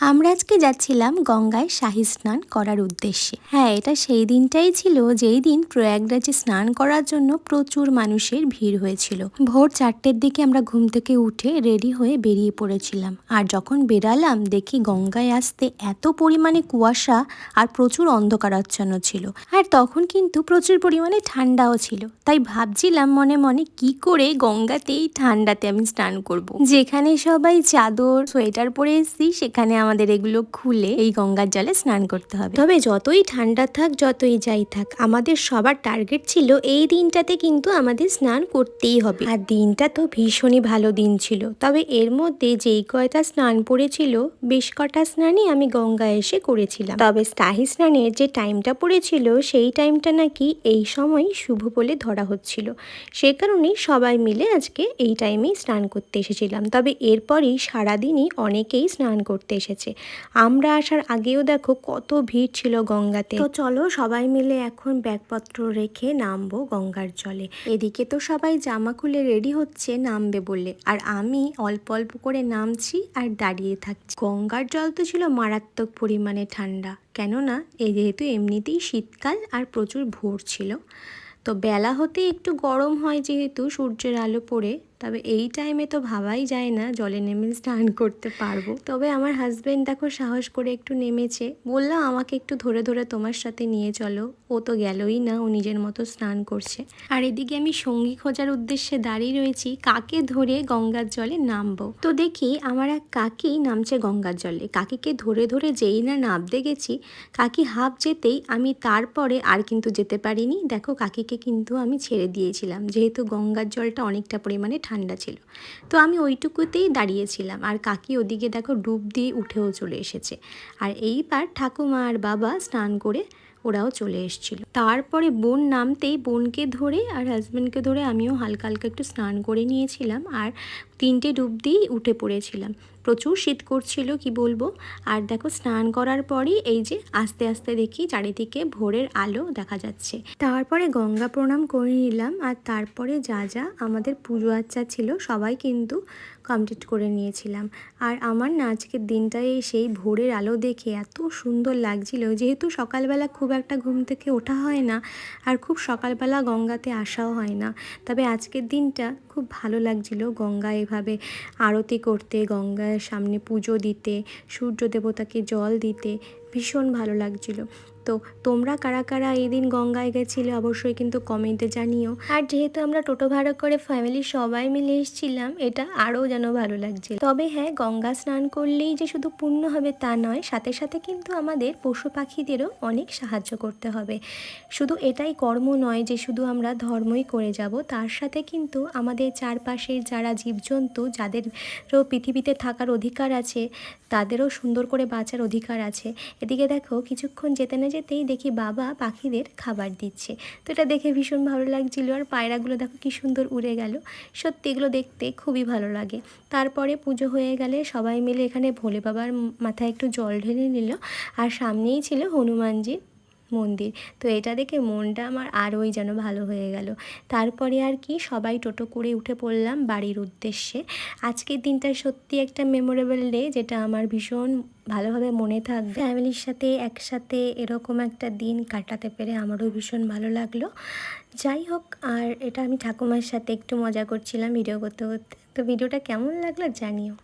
আমরা আজকে যাচ্ছিলাম গঙ্গায় শাহী স্নান করার উদ্দেশ্যে। হ্যাঁ এটা সেই দিনটাই ছিল যেই দিন প্রয়াগরাজে স্নান করার জন্য প্রচুর মানুষের ভিড় হয়েছিল। ভোর চারটের দিকে আমরা ঘুম থেকে উঠে রেডি হয়ে বেরিয়ে পড়েছিলাম। আর যখন বেরালাম, দেখি গঙ্গায় আসতে এত পরিমাণে কুয়াশা আর প্রচুর অন্ধকারাচ্ছন্ন ছিল। আর তখন কিন্তু প্রচুর পরিমাণে ঠান্ডাও ছিল। তাই ভাবছিলাম মনে মনে কি করে গঙ্গাতেই ঠান্ডাতে আমি স্নান করব। যেখানে সবাই চাদর, সোয়েটার পরে এসছি, সেখানে আমাদের এগুলো খুলে এই গঙ্গার জলে স্নান করতে হবে। তবে যতই ঠান্ডা থাক, যতই যাই থাক, আমাদের সবার টার্গেট ছিল এই দিনটাতে কিন্তু আমাদের স্নান করতেই হবে। আর দিনটা তো ভীষণই ভালো দিন ছিল। তবে এর মধ্যে যেই কয়টা স্নান পড়েছিল, বেশ কটা স্নানই আমি গঙ্গা এসে করেছিলাম। তবে স্থায়ী স্নানের যে টাইমটা পড়েছিল, সেই টাইমটা নাকি এই সময় শুভ বলে ধরা হচ্ছিল। সে কারণেই সবাই মিলে আজকে এই টাইমেই স্নান করতে এসেছিলাম। তবে এরপরই সারাদিনই অনেকেই স্নান করতে এসেছে। আমরা আসার আগেও দেখো কত ভিড় ছিল গঙ্গাতে। তো চলো সবাই মিলে এখন ব্যাগপত্র রেখে নামবো গঙ্গার জলে। এদিকে তো সবাই জামা খুলে রেডি হচ্ছে নামবে বলে। আর আমি অল্প অল্প করে নামছি আর দাঁড়িয়ে থাকছি। গঙ্গার জল তো ছিল মারাত্মক পরিমাণে ঠান্ডা। কেননা এই যেহেতু এমনিতেই শীতকাল আর প্রচুর ভোর ছিল। তো বেলা হতে একটু গরম হয় যেহেতু সূর্যের আলো পড়ে। তবে এই টাইমে তো ভাবাই যায় না জলে নেমে স্নান করতে পারব। তবে আমার হাজবেন্ড দেখো সাহস করে একটু নেমেছে। বললাম, আমাকে একটু ধরে ধরে তোমার সাথে নিয়ে চলো। ও তো গেলই না, ও নিজের মতো স্নান করছে। আর এদিকে আমি সঙ্গী খোঁজার উদ্দেশ্যে দাঁড়িয়ে রয়েছি, কাকে ধরে গঙ্গার জলে নামবো? তো দেখি, আমার এক কাকি নামছে গঙ্গার জলে। কাকিকে ধরে ধরে যেই না নামতে গেছি, কাকি হাফ যেতেই আমি তারপরে আর কিন্তু যেতে পারিনি। দেখো, কাকিকে কিন্তু আমি ছেড়ে দিয়েছিলাম। যেহেতু গঙ্গার জলটা অনেকটা পরিমাণে ঠান্ডা ছিল। তো আমি ওইটুকুতেই দাঁড়িয়েছিলাম। আর কাকি ওদিকে দেখো ডুব দিয়ে উঠেও চলে এসেছে। আর এইবার ঠাকুমা আর বাবা স্নান করে ওরাও চলে এসেছিল। তারপরে বোন নামতেই বোনকে ধরে আর হাজব্যান্ডকে ধরে আমিও হালকা হালকা একটু স্নান করে নিয়েছিলাম। আর তিনটে ডুব দিয়েই উঠে পড়েছিলাম। প্রচুর শীত করছিল, কি বলব? আর দেখো, স্নান করার পরই এই যে আস্তে আস্তে দেখি চারিদিকে ভোরের আলো দেখা যাচ্ছে। তারপরে গঙ্গা প্রণাম করে নিলাম আর তারপরে যা যা আমাদের পুজো আচ্চা ছিল সবাই কিন্তু কমপ্লিট করে নিয়েছিলাম। আর আমার না আজকের দিনটায় সেই ভোরের আলো দেখে এত সুন্দর লাগছিল। যেহেতু সকালবেলা খুব একটা ঘুম থেকে ওঠা হয় না আর খুব সকালবেলা গঙ্গাতে আসাও হয় না, তবে আজকের দিনটা খুব ভালো লাগছিল গঙ্গা এভাবে আরতি করতে গঙ্গার সামনে পুজো দিতে সূর্য দেবতাকে জল দিতে ভীষণ ভালো লাগছিল। তো তোমরা কারা কারা এই দিন গঙ্গায় গেছিলে অবশ্যই কিন্তু কমেন্টে জানিও। আর যেহেতু আমরা টোটো ভাড়া করে ফ্যামিলির সবাই মিলে এসেছিলাম, এটা আরও যেন ভালো লাগছে তবে হ্যাঁ গঙ্গা স্নান করলেই যে শুধু পূর্ণ হবে তা নয়, সাথে সাথে কিন্তু আমাদের পশু পাখিদেরও অনেক সাহায্য করতে হবে। শুধু এটাই কর্ম নয় যে শুধু আমরা ধর্মই করে যাব, তার সাথে কিন্তু আমাদের চারপাশের যারা জীবজন্তু, যাদেরও পৃথিবীতে থাকার অধিকার আছে, তাদেরও সুন্দর করে বাঁচার অধিকার আছে। এদিকে দেখো, কিছুক্ষণ যেতে না যেতেই দেখি বাবা পাখিদের খাবার দিচ্ছে। তো এটা দেখে ভীষণ ভালো লাগছিল আর পায়রাগুলো দেখো কি সুন্দর উড়ে গেল। সত্যি এগুলো দেখতে খুবই ভালো লাগে। তারপরে পুজো হয়ে গেলে সবাই মিলে এখানে ভোলে বাবার মাথায় একটু জল ঢেলে নিল আর সামনেই ছিল হনুমানজির মন্দির। তো এটা দেখে মনটা আমার আরোই যেন ভালো হয়ে গেল। তারপরে আর কি সবাই টোটো করে উঠে পড়লাম বাড়ির উদ্দেশ্যে। আজকের দিনটা সত্যি একটা মেমোরেবল ডে যেটা আমার ভীষণ ভালোভাবে মনে থাকবে। ফ্যামিলির সাথে একসাথে এরকম একটা দিন কাটাতে পেরে আমারও ভীষণ ভালো লাগল। যাই হোক, আর এটা আমি ঠাকুমার সাথে একটু মজা করছিলাম ভিডিও করতে করতে। তো ভিডিওটা কেমন লাগল জানিও।